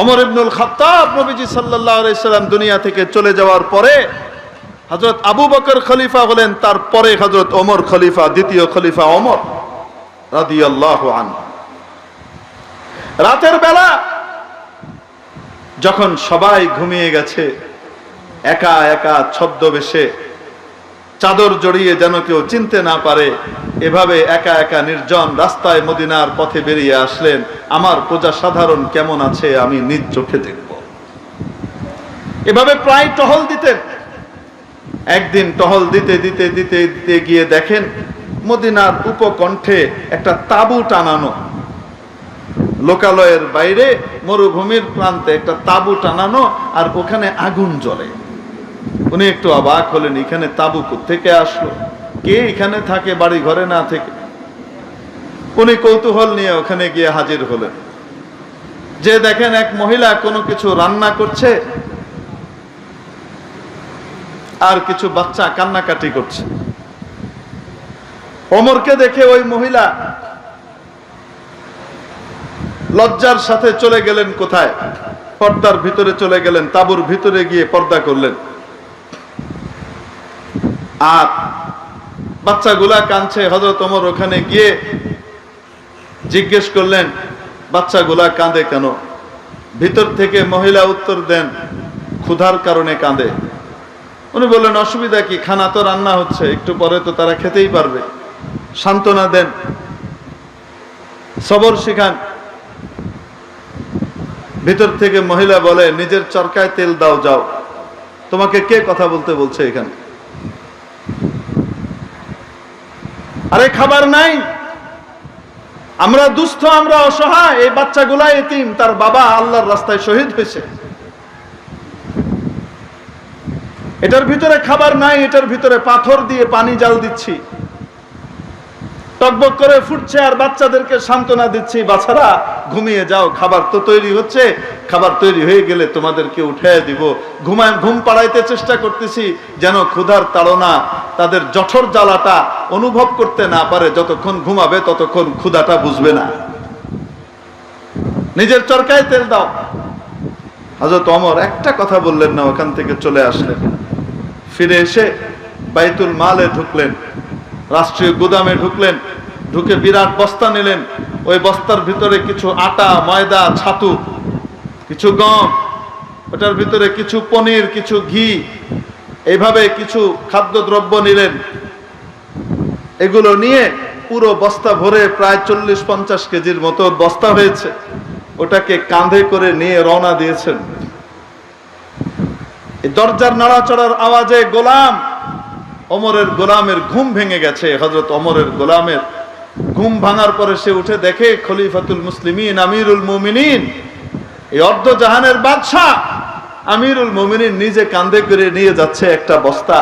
অমর ইবনুল খাত্তাব নবীজি সাল্লাল্লাহু আলাইহি সাল্লাম দুনিয়া থেকে চলে যাওয়ার পরে হযরত আবু বকর খলিফা হলেন, তারপরে হযরত ওমর খলিফা, দ্বিতীয় খলিফা ওমর রাদিয়াল্লাহু আনহু। রাতের বেলা যখন সবাই ঘুমিয়ে গেছে, একা একা ছদ্মবেশে চাদর জড়িয়ে যেন কেউ চিনতে না পারে, এভাবে একা একা নির্জন রাস্তায় মদিনার পথে বেরিয়ে আসলেন। আমার প্রজা সাধারণ কেমন আছে আমি নিজ চোখে দেখব। এভাবে প্রায় টহল দিতেন। একদিন টহল দিতে দিতে দিতে দিতে গিয়ে দেখেন মদিনার উপকণ্ঠে একটা তাবু টানানো। লোকালয়ের বাইরে মরুভূমির প্রান্তে একটা তাবু টানানো আর ওখানে আগুন জ্বলে। উনি একটু অবাক হলেন, এখানে তাবু থেকে আসলো? কে এখানে থাকে বাড়ি ঘরে না থেকে? উনি কৌতূহল নিয়ে ওখানে গিয়ে হাজির হলেন। যে দেখেন এক মহিলা কোনো কিছু রান্না করছে আর কিছু বাচ্চা কান্নাকাটি করছে। অমরকে দেখে ওই মহিলা লজ্জার সাথে চলে গেলেন কোথায়? পর্দার ভিতরে চলে গেলেন, তাবুর ভিতরে গিয়ে পর্দা করলেন। আর বাচ্চাগুলা কাঁদছে হজরত ওমর ওখানে গিয়ে জিজ্ঞেস করলেন, বাচ্চাগুলা কাঁদে কেন? ভিতর থেকে মহিলা উত্তর দেন, ক্ষুধার কারণে কাঁদে। উনি বললেন, অসুবিধা কি? খানা তো রান্না হচ্ছে, একটু পরে তো তারা খেতেই পারবে। সান্ত্বনা দেন, সবর শিখান। ভিতর থেকে মহিলা বলে, নিজের চরকায় তেল দাও, যাও। তোমাকে কে কথা বলতে বলছে এখানে? আরে খাবার নাই। আমরা দুস্থ, আমরা অসহায়, এই বাচ্চাগুলা এতিম, তার বাবা আল্লাহর রাস্তায় শহীদ হয়েছে। এটার ভিতরে খাবার নাই, এটার ভিতরে পাথর দিয়ে পানি জাল দিচ্ছি। টকবক করে ফুটছে আর বাচ্চাদেরকে সান্ত্বনা দিচ্ছি বাচ্চারা ঘুমিয়ে যাও, খাবার তো তৈরি হচ্ছে, খাবার তৈরি হয়ে গেলে তোমাদেরকে উঠে দিব। ঘুমায়, ঘুম পাড়াইতে চেষ্টা করতেছি যেন ক্ষুধার তাড়না তাদের জঠর জ্বালাটা অনুভব করতে না পারে, যতক্ষণ ঘুমাবে ততক্ষণ ক্ষুধাটা বুঝবে না। নিজের চরকায় তেল দাও। হাজরত অমর একটা কথা বললেন না, ওখান থেকে চলে আসলেন। ফিরে এসে বাইতুল মালে ঢুকলেন। রাষ্ট্রীয় গুদামে ঢুকলেন, ঢুকে বিরাট বস্তা নিলেন। ওই বস্তার ভিতরে কিছু আটা, ময়দা, ছাতু, কিছু গম, ওটার ভিতরে কিছু পনির, কিছু ঘি, এইভাবে কিছু খাদ্যদ্রব্য নিলেন। এগুলো নিয়ে পুরো বস্তা ভরে প্রায় চল্লিশ পঞ্চাশ কেজির মতো বস্তা হয়েছে। ওটাকে কাঁধে করে নিয়ে রওনা দিয়েছেন। দরজার নাড়াচড়ার আওয়াজে গোলাম অমরের গোলামের ঘুম ভেঙে গেছে। হজরত অমরের গোলামের ঘুম ভাঙার পরে সে উঠে দেখে, খলিফাতুল মুসলিমিন, আমিরুল মুমিনিন। এই অর্ধ জাহানের বাদশাহ আমিরুল মুমিনিন নিজে কান্দে করে নিয়ে যাচ্ছে একটা বস্তা।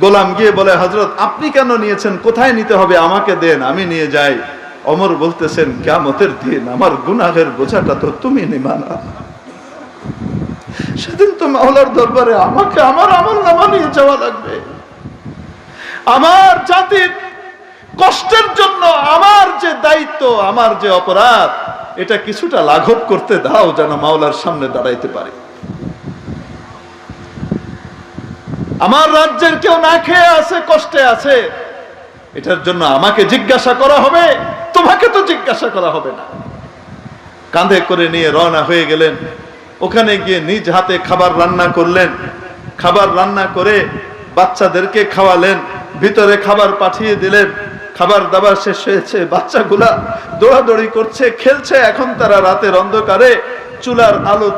গোলাম গিয়ে বলে হজরত আপনি কেন নিয়েছেন? কোথায় নিতে হবে? আমাকে দেন, আমি নিয়ে যাই। অমর বলতেছেন কেমতের দিন আমার গুনাহের বোঝাটা তো তুমি নিবা না। সেদিন তো মাওলার দরবারে আমাকে আমার আমল নামা নিয়ে যাওয়া লাগবে। আমার জাতির কষ্টের জন্য আমার যে দায়িত্ব, আমার যে অপরাধ, এটা কিছুটা লাঘব করতে দাও যেন মাওলার সামনে দাঁড়াইতে পারে। আমার রাজ্যের কেউ না খেয়ে আছে, কষ্টে আছে, এটার জন্য আমাকে জিজ্ঞাসা করা হবে, তোমাকে তো জিজ্ঞাসা করা হবে না। কাঁধে করে নিয়ে রওনা হয়ে গেলেন, ওখানে গিয়ে নিজ হাতে খাবার রান্না করলেন। খাবার রান্না করে বাচ্চাদেরকে খাওয়ালেন, ভিতরে খাবার পাঠিয়ে দিলেন, খাবার দাবার শেষ হয়েছে, বাচ্চাগুলা দৌড়াদৌড়ি করছে, খেলছে, এখন তারা রাতের অন্ধকারে চুলার আলো,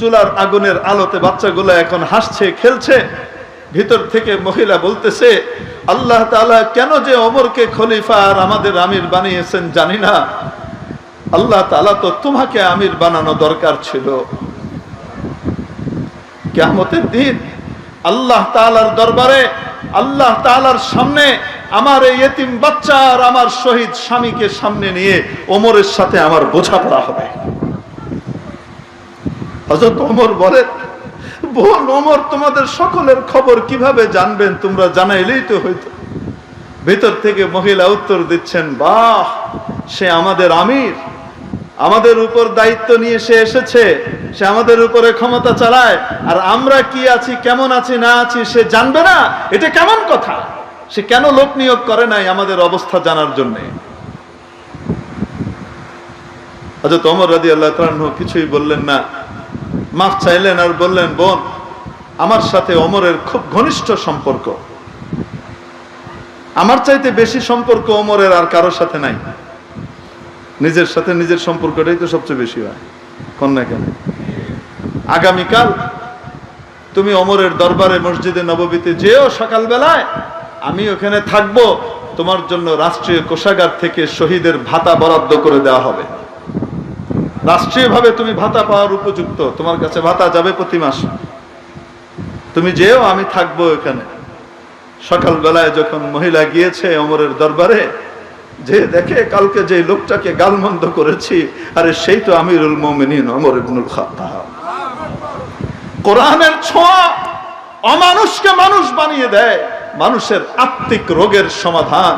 চুলার আগুনের আলোতে বাচ্চাগুলো এখন হাসছে, খেলছে। ভিতর থেকে মহিলা বলতেছে, আল্লাহ তাআলা কেন যে অমরকে খলিফা আর আমাদের আমির বানিয়েছেন জানি না। আল্লাহ তাআলা তো তোমাকে আমির বানানো দরকার ছিল। কেমতের দিন আল্লাহ তাআলার দরবারে, আল্লাহ তাআলার সামনে আমার এই এতিম বাচ্চা আর আমার শহীদ স্বামীকে সামনে নিয়ে ওমরের সাথে আমার বোঝাপড়া হবে। হযরত ওমর বলেন, বোন ওমর, তোমাদের সকলের খবর কীভাবে জানবেন? তোমরা জানাইলেই তো হইতো। ভিতর থেকে মহিলা উত্তর দিচ্ছেন, বাহ, সে আমাদের আমির। আমাদের উপর দায়িত্ব নিয়ে সে এসেছে, সে আমাদের উপরে ক্ষমতা চালায়, আর আমরা কি আছি, কেমন আছি, না আছি, সে জানবে না। এটা কেমন কথা? সে কেন লোক নিয়োগ করে নাই আমাদের অবস্থা জানার জন্যে? হজরত অমর রাজি আল্লাহ কিছুই বললেন না। মাফ চাইলেন আর বললেন, বোন, আমার সাথে অমরের খুব ঘনিষ্ঠ সম্পর্ক। আমার চাইতে বেশি সম্পর্ক অমরের আর কারোর সাথে নাই। নিজের সাথে নিজের সম্পর্কটাই তো সবচেয়ে বেশি হয়। কন্যা কেন? আগামীকাল তুমি অমরের দরবারে মসজিদে নববীতে যেও সকালবেলায়, আমি ওখানে থাকব। তোমার জন্য রাষ্ট্রীয় কোষাগার থেকে শহীদের ভাতা বরাদ্দ করে দেওয়া হবে। রাষ্ট্রীয়ভাবে তুমি ভাতা পাওয়ার উপযুক্ত, তোমার কাছে ভাতা যাবে প্রতি মাস। তুমি যেও, আমি থাকব এখানে। সকালবেলায় যখন মহিলা গিয়েছে অমরের দরবারে যে দেখে কালকে যে লোকটাকে গালমন্দ করেছি, আরে সেই তো আমিরুল মোমিনিন অমর ইবনুল খাত্তাব। কোরআনের ছোঁয়া অমানুষকে মানুষ বানিয়ে দেয়, মানুষের আত্মিক রোগের সমাধান,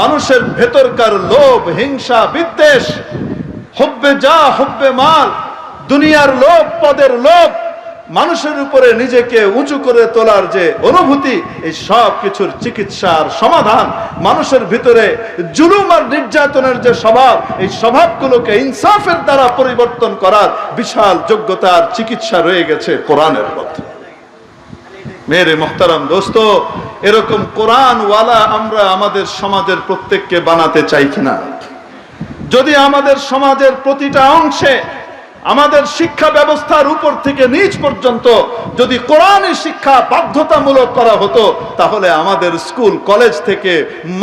মানুষের ভেতরকার লোভ, হিংসা, বিদ্বেষ, হব্বে যা, হব্বে মাল, দুনিয়ার লোভ, পদের লোভ মানুষের উপরে নিজেকে উঁচু করে তোলার যে অনুভূতি, এই সব কিছুর চিকিৎসার সমাধান, মানুষের ভিতরে জুলুম আর নির্যাতনের যে স্বভাব, এই স্বভাবগুলোকে ইনসাফের দ্বারা পরিবর্তন করার বিশাল যোগ্যতার চিকিৎসা রয়ে গেছে কোরআনের মধ্যে। মেরে মোহতারাম দোস্ত, এরকম কোরআনওয়ালা আমরা আমাদের সমাজের প্রত্যেককে বানাতে চাই কিনা? যদি আমাদের সমাজের প্রতিটা অংশে আমাদের শিক্ষা ব্যবস্থার উপর থেকে নিচ পর্যন্ত যদি কোরআনের শিক্ষা বাধ্যতামূলক করা হতো, তাহলে আমাদের স্কুল, কলেজ থেকে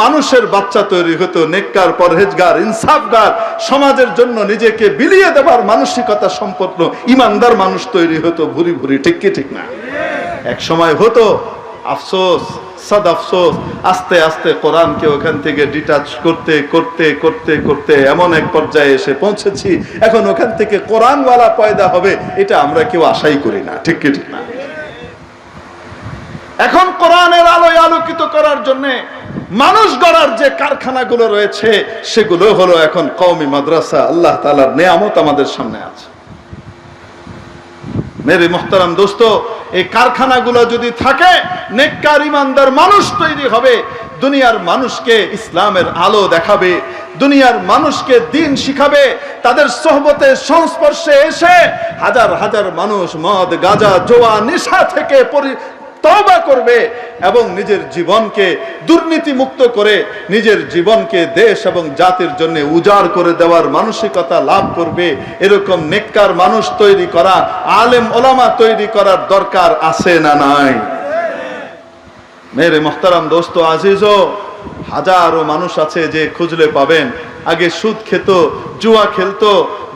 মানুষের বাচ্চা তৈরি হতো, নেককার, পরহেজগার, ইনসাফগার, সমাজের জন্য নিজেকে বিলিয়ে দেবার মানসিকতা সম্পন্ন ইমানদার মানুষ তৈরি হতো, ভুরি ভুরি, ঠিক কি, ঠিক না? এক সময় হতো, আফসোস সাদ আফসোস, আস্তে আস্তে কোরআনকে ওখান থেকে ডিটাচ করতে করতে করতে করতে এমন এক পর্যায়ে এসে পৌঁছেছি। এখন ওখান থেকে কোরআনওয়ালা পয়দা হবে, এটা আমরা কেউ আশাই করি না, ঠিক কি ঠিক না? এখন কোরআনের আলোয় আলোকিত করার জন্য মানুষ গড়ার যে কারখানাগুলো রয়েছে, সেগুলো হলো এখন কওমি মাদ্রাসা, আল্লাহ তালার নেয়ামত আমাদের সামনে আছে। মেরে মোহতারাম দোস্ত, এই কারখানাগুলো যদি থাকে, নেককার ইমানদার মানুষ তৈরি হবে, দুনিয়ার মানুষকে ইসলামের আলো দেখাবে, দুনিয়ার মানুষকে দিন শিখাবে, তাদের সোহবতে সংস্পর্শে এসে হাজার হাজার মানুষ মদ, গাজা, জোয়া, নেশা থেকে তওবা করবে এবং নিজের জীবনকে দুর্নীতি মুক্ত করে নিজের জীবনকে দেশ এবং জাতির জন্য উজাড় করে দেওয়ার মানসিকতা লাভ করবে। এরকম নেককার মানুষ তৈরি করা, আলেম ওলামা তৈরি করার দরকার আছে না নাই? মেরে মোহতারাম দোস্ত, আজিজও হাজারো মানুষ আছে যে খুঁজলে পাবেন। আগে সুদ খেত, জুয়া খেলতো,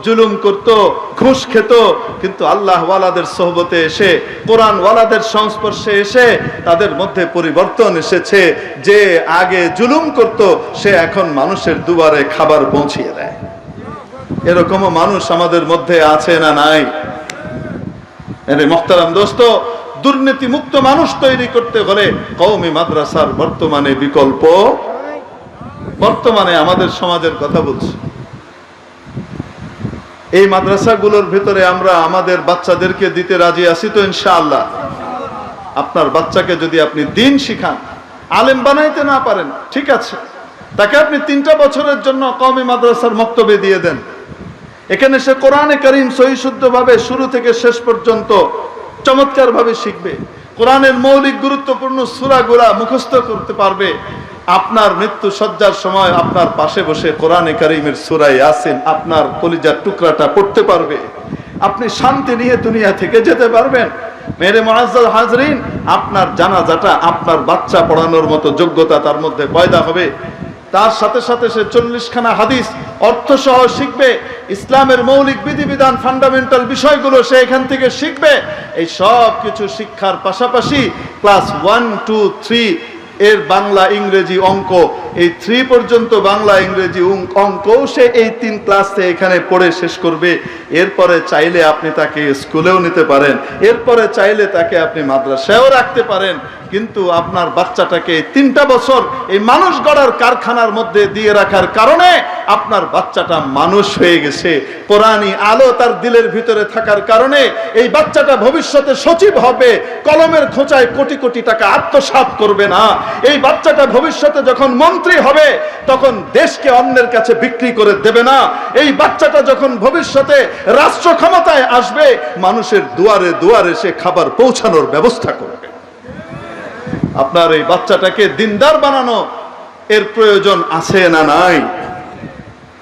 জুলুম করত, ঘুষ খেত। কিন্তু আল্লাহ ওয়ালাদের সোহবতে এসে কোরআন ওয়ালাদের সংস্পর্শে এসে তাদের মধ্যে পরিবর্তন এসেছে। যে আগে জুলুম করত, সে এখন মানুষের দুবারে খাবার পৌঁছিয়ে দেয়। এরকমও মানুষ আমাদের মধ্যে আছে না নাই? এরে মোহতারাম দোস্ত দুর্নীতি মুক্ত মানুষ তৈরি করতে হলে কৌমি মাদ্রাসার বর্তমানে বিকল্প বর্তমানে আমাদের সমাজের কথা বলছি। এই মাদ্রাসাগুলোর ভিতরে আমরা আমাদের বাচ্চাদেরকে দিতে রাজি আছি তো ইনশাআল্লাহ। আপনার বাচ্চাকে যদি আপনি দিন শিখান, আলেম বানাইতে না পারেন, ঠিক আছে। তাকে আপনি তিনটা বছরের জন্য কওমি মাদ্রাসার মক্তবে দিয়ে দেন। এখানে সে কোরআনে করিম সহিশুদ্ধভাবে শুরু থেকে শেষ পর্যন্ত চমৎকারভাবে শিখবে। কোরআনের মৌলিক গুরুত্বপূর্ণ সুরাগুলা মুখস্থ করতে পারবে। আপনার মৃত্যু সজ্জার সময় আপনার পাশে বসে কোরআনে করিমের সুরাই আসেন আপনার কলিজার টুকরাটা পড়তে পারবে। আপনি শান্তি নিয়ে দুনিয়া থেকে যেতে পারবেন। মেরে মহাজ্জাল হাজরিন, আপনার জানাজাটা আপনার বাচ্চা পড়ানোর মতো যোগ্যতা তার মধ্যে পয়দা হবে। তার সাথে সাথে সে চল্লিশখানা হাদিস অর্থ সহ শিখবে। ইসলামের মৌলিক বিধিবিধান ফান্ডামেন্টাল বিষয়গুলো সে এখান থেকে শিখবে। এই সব কিছু শিক্ষার পাশাপাশি ক্লাস ওয়ান টু থ্রি এর বাংলা ইংরেজি অঙ্ক, এই থ্রি পর্যন্ত বাংলা ইংরেজি অঙ্কও সে এই তিন ক্লাসে এখানে পড়ে শেষ করবে। এরপরে চাইলে আপনি তাকে স্কুলেও নিতে পারেন। এরপরে চাইলে তাকে আপনি মাদ্রাসায়ও রাখতে পারেন। কিন্তু আপনার বাচ্চাটাকে তিনটা বছর এই মানুষ গড়ার কারখানার মধ্যে দিয়ে রাখার কারণে আপনার বাচ্চাটা মানুষ হয়ে গেছে। কোরআনি আলো তার দিলের ভিতরে থাকার কারণে এই বাচ্চাটা ভবিষ্যতে সচিব হবে, কলমের খোঁচায় কোটি কোটি টাকা আত্মসাৎ করবে না। এই বাচ্চাটা ভবিষ্যতে যখন মন্ত্রী হবে, তখন দেশকে অন্যের কাছে বিক্রি করে দেবে না। এই বাচ্চাটা যখন ভবিষ্যতে রাষ্ট্র ক্ষমতায় আসবে, মানুষের দুয়ারে দুয়ারে সে খাবার পৌঁছানোর ব্যবস্থা করবে। আপনার এই বাচ্চাটাকে দিনদার বানানো এর প্রয়োজন আছে না নাই?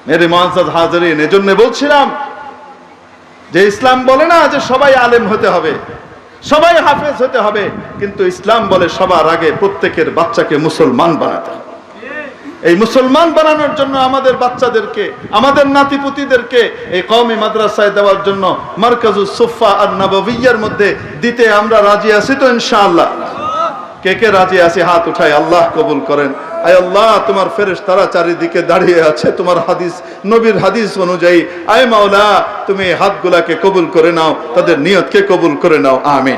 মেরে মহাজাদ হাজারিন, এজন্য বলছিলাম যে ইসলাম বলে না যে সবাই আলেম হতে হবে, সবাই হাফেজ হতে হবে, কিন্তু ইসলাম বলে সবার আগে প্রত্যেকের বাচ্চাকে মুসলমান বানাতে হবে। এই মুসলমান বানানোর জন্য আমাদের বাচ্চাদেরকে, আমাদের নাতিপুতিদেরকে এই কওমি মাদ্রাসায় দেওয়ার জন্য মার্কাজুস সুফা আর নববিয়ার মধ্যে দিতে আমরা রাজি আছি তো ইনশাআল্লাহ। কে কে রাজি আছে? হাত উঠায়, আল্লাহ কবুল করেন। আয় আল্লাহ, তোমার ফেরেশ তারা চারিদিকে দাঁড়িয়ে আছে। তোমার হাদিস, নবীর হাদিস অনুযায়ী। আয় মাওলা, তুমি হাতগুলাকে কবুল করে নাও, তাদের নিয়তকে কবুল করে নাও। আমিন।